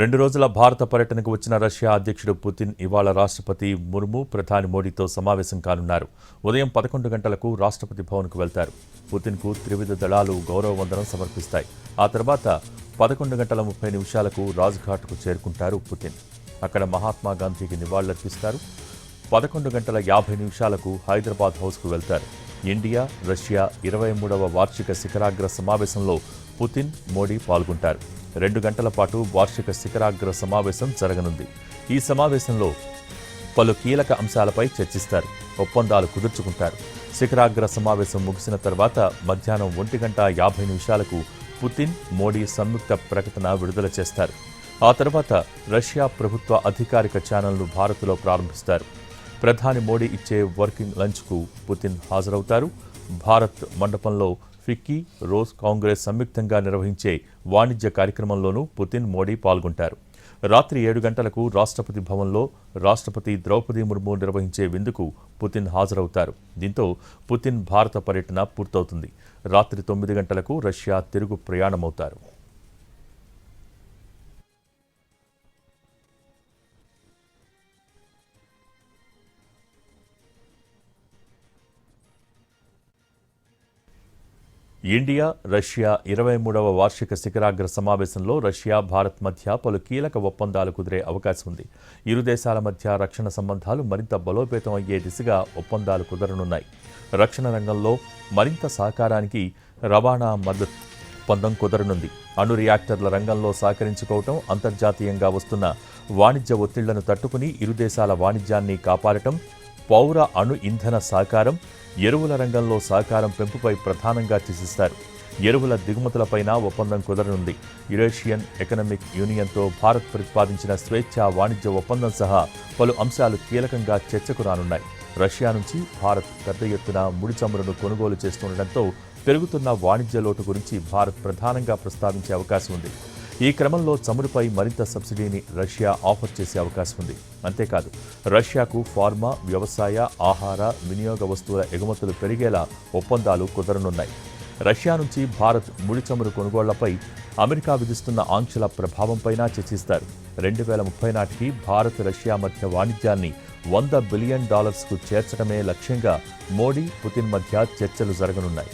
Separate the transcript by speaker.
Speaker 1: రెండు రోజుల భారత పర్యటనకు వచ్చిన రష్యా అధ్యక్షుడు పుతిన్ ఇవాళ రాష్ట్రపతి ముర్ము ప్రధాని మోడీతో సమావేశం కానున్నారు. ఉదయం పదకొండు గంటలకు రాష్ట్రపతి భవన్కు వెళ్తారు. పుతిన్కు త్రివిధ దళాలు గౌరవ వందనం సమర్పిస్తాయి. ఆ తర్వాత పదకొండు గంటల ముప్పై నిమిషాలకు రాజ్ఘాట్కు చేరుకుంటారు పుతిన్. అక్కడ మహాత్మా గాంధీకి నివాళులర్పిస్తారు. పదకొండు గంటల యాభై నిమిషాలకు హైదరాబాద్ హౌస్కు వెళ్తారు. ఇండియా రష్యా ఇరవై మూడవ వార్షిక శిఖరాగ్ర సమావేశంలో పుతిన్ మోడీ పాల్గొంటారు. రెండు గంటల పాటు వార్షిక శిఖరాగ్ర సమావేశం జరగనుంది. ఈ సమావేశంలో పలు కీలక అంశాలపై చర్చిస్తారు. ఒప్పందాలు కుదుర్చుకుంటారు. శిఖరాగ్ర సమావేశం ముగిసిన తర్వాత మధ్యాహ్నం ఒంటి గంట యాభై నిమిషాలకు పుతిన్ మోడీ సంయుక్త ప్రకటన విడుదల చేస్తారు. ఆ తర్వాత రష్యా ప్రభుత్వ అధికారిక ఛానల్ను భారత్లో ప్రారంభిస్తారు. ప్రధాని మోడీ ఇచ్చే వర్కింగ్ లంచ్కు పుతిన్ హాజరవుతారు. భారత్ మండపంలో ఫిక్కీ రోజ్ కాంగ్రెస్ సంయుక్తంగా నిర్వహించే వాణిజ్య కార్యక్రమంలోనూ పుతిన్ మోడీ పాల్గొంటారు. రాత్రి ఏడు గంటలకు రాష్ట్రపతి భవన్లో రాష్ట్రపతి ద్రౌపది ముర్ము నిర్వహించే విందుకు పుతిన్ హాజరవుతారు. దీంతో పుతిన్ భారత పర్యటన పూర్తవుతుంది. రాత్రి తొమ్మిది గంటలకు రష్యా తిరుగు ప్రయాణమవుతారు. ఇండియా రష్యా ఇరవై మూడవ వార్షిక శిఖరాగ్ర సమావేశంలో రష్యా భారత్ మధ్య పలు కీలక ఒప్పందాలు కుదిరే అవకాశం ఉంది. ఇరు దేశాల మధ్య రక్షణ సంబంధాలు మరింత బలోపేతం అయ్యే దిశగా ఒప్పందాలు కుదరనున్నాయి. రక్షణ రంగంలో మరింత సహకారానికి రవాణా మద్దతు ఒప్పందం కుదరనుంది. అణు రియాక్టర్ల రంగంలో సహకరించుకోవటం అంతర్జాతీయంగా వస్తున్న వాణిజ్య ఒత్తిళ్ళను తట్టుకుని ఇరు దేశాల వాణిజ్యాన్ని కాపాడటం పౌర అణు ఇంధన సహకారం ఎరువుల రంగంలో సహకారం పెంపుపై ప్రధానంగా చర్చిస్తారు. ఎరువుల దిగుమతులపైన ఒప్పందం కుదరనుంది. యురేషియన్ ఎకనామిక్ యూనియన్తో భారత్ ప్రతిపాదించిన స్వేచ్ఛా వాణిజ్య ఒప్పందం సహా పలు అంశాలు కీలకంగా చర్చకు రానున్నాయి. రష్యా నుంచి భారత్ పెద్ద ఎత్తున ముడి చమురును కొనుగోలు చేస్తుండటంతో పెరుగుతున్న వాణిజ్య లోటు గురించి భారత్ ప్రధానంగా ప్రస్తావించే అవకాశం ఉంది. ఈ క్రమంలో చమురుపై మరింత సబ్సిడీని రష్యా ఆఫర్ చేసే అవకాశం ఉంది. అంతేకాదు రష్యాకు ఫార్మా వ్యవసాయ ఆహార వినియోగ వస్తువుల ఎగుమతులు పెరిగేలా ఒప్పందాలు కుదరనున్నాయి. రష్యా నుంచి భారత్ ముడి చమురు కొనుగోళ్ళపై అమెరికా విధిస్తున్న ఆంక్షల ప్రభావంపైనా చర్చిస్తారు. రెండు వేల ముప్పై నాటికి భారత్ రష్యా మధ్య వాణిజ్యాన్ని వంద బిలియన్ డాలర్స్కు చేర్చడమే లక్ష్యంగా మోడీ పుతిన్ మధ్య చర్చలు జరగనున్నాయి.